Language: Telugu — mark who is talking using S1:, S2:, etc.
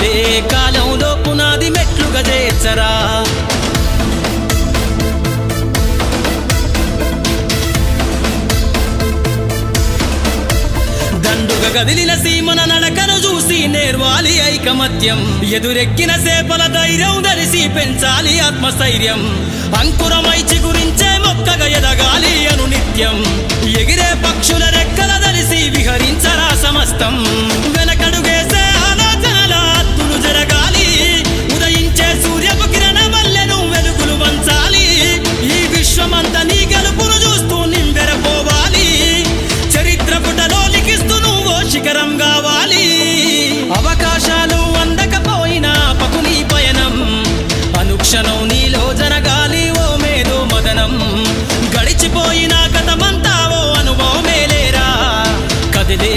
S1: కదిలే కాలంలో పునాది మెట్లుగా చేర్చరా దండుగ గదిలిన సీమన నడకను చూసి నేర్వాలి ఐకమత్యం. ఎదురెక్కిన సేపల ధైర్యం ధరిసి పెంచాలి ఆత్మస్థైర్యం. అంకురమై చిగురించే మొక్కగా ఎదగాలి అను నిత్యం ఎగిరే పక్షుల రెక్కల ధరిసి విహరించరా సమస్తం. కావాలి. అవకాశాలు అందకపోయినా పకుని పయనం. అనుక్షణం నీలో జరగాలి ఓ మేధో మదనం. గడిచిపోయినా కథమంతా ఓ అనుభవమే లేరా. కదిలే